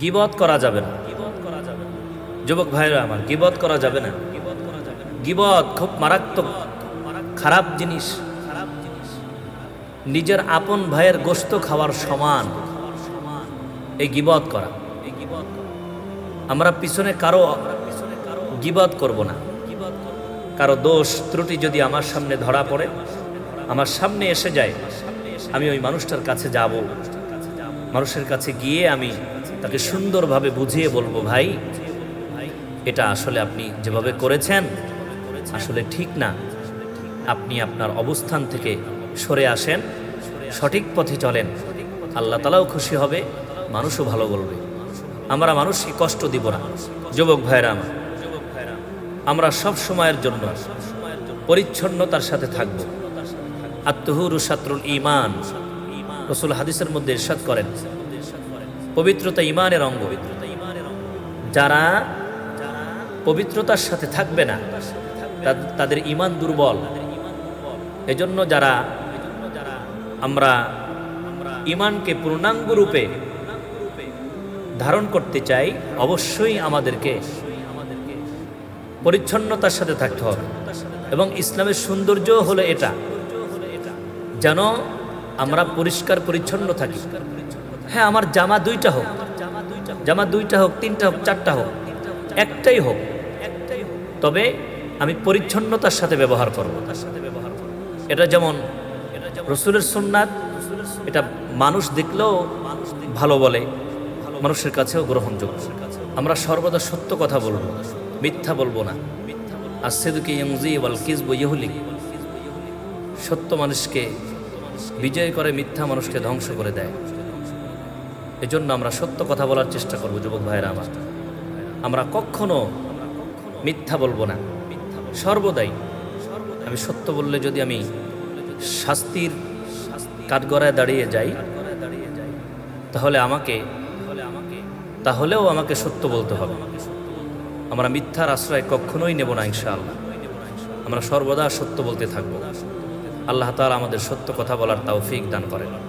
গিবত করা যাবে না। যুবক ভাইরা আমার, গিবত করা যাবে না। গিবত খুব মারাত্মক, খারাপ জিনিস। নিজের আপন ভাইয়ের গোস্ত খাওয়ার সমান এই গিবত করা। আমরা পিছনে কারও গিবত করব না। কারও দোষ ত্রুটি যদি আমার সামনে ধরা পড়ে, আমার সামনে এসে যায়, আমি ওই মানুষটার কাছে যাব। মানুষের কাছে গিয়ে আমি তাকে সুন্দরভাবে বুঝিয়ে বলব, ভাই, এটা আসলে আপনি যেভাবে করেছেন, আসলে ঠিক না। আপনি আপনার অবস্থান থেকে সরে আসেন, সঠিক পথে চলেন। আল্লাহ তালাও খুশি হবে, মানুষও ভালো বলবে। আমরা মানুষকে কষ্ট দিব না। যুবক ভাইরা আমার, আমরা সব সময়ের জন্য পরিচ্ছন্নতার সাথে থাকব। আত্মহুরু সাত্রুল ইমান রসুল হাদিসের মধ্যে ইরশাদ করেন পবিত্রতা ইমানের অঙ্গ। যারা পবিত্রতার সাথে থাকবে না তাদের ইমান দুর্বল। এজন্য যারা আমরা ইমানকে পূর্ণাঙ্গ রূপে ধারণ করতে চাই, অবশ্যই আমাদেরকে পরিচ্ছন্নতার সাথে থাকতে হবে। এবং ইসলামের সৌন্দর্য হলো এটা, যেন আমরা পরিষ্কার পরিচ্ছন্ন থাকি। হ্যাঁ আমার জামা দুইটা হোক। জামা দুইটা হোক, তিনটা হোক, চারটা হোক, একটাই হোক। তবে আমি পরিচ্ছন্নতার সাথে ব্যবহার করব। তার সাথে ব্যবহার করব এটা যেমন রসুলের সুন্নাত, এটা মানুষ দেখলেও ভালো বলে, মানুষের কাছেও গ্রহণযোগ্য। আমরা সর্বদা সত্য কথা বলব, মিথ্যা বলব না। আর সেদুকে ইয়ংজি ওয়াল কিসব ইহুলিক সত্য মানুষকে বিজয় করে, মিথ্যা মানুষকে ধ্বংস করে দেয়। এজন্য আমরা সত্য কথা বলার চেষ্টা করব, যুবক ভাইরা আমার। আমরা কখনো মিথ্যা বলব না। সর্বদাই আমি সত্য বললে যদি আমি শাস্তির কাঠগড়ায় দাঁড়িয়ে যাই, তাহলে আমাকে তাহলেও আমাকে সত্য বলতে হবে। আমরা মিথ্যার আশ্রয় কখনোই নেব না, ইনশাআল্লাহ। আমরা সর্বদা সত্য বলতে থাকব। আল্লাহ তাআলা আমাদের সত্য কথা বলার তাও ফিক দান করেন।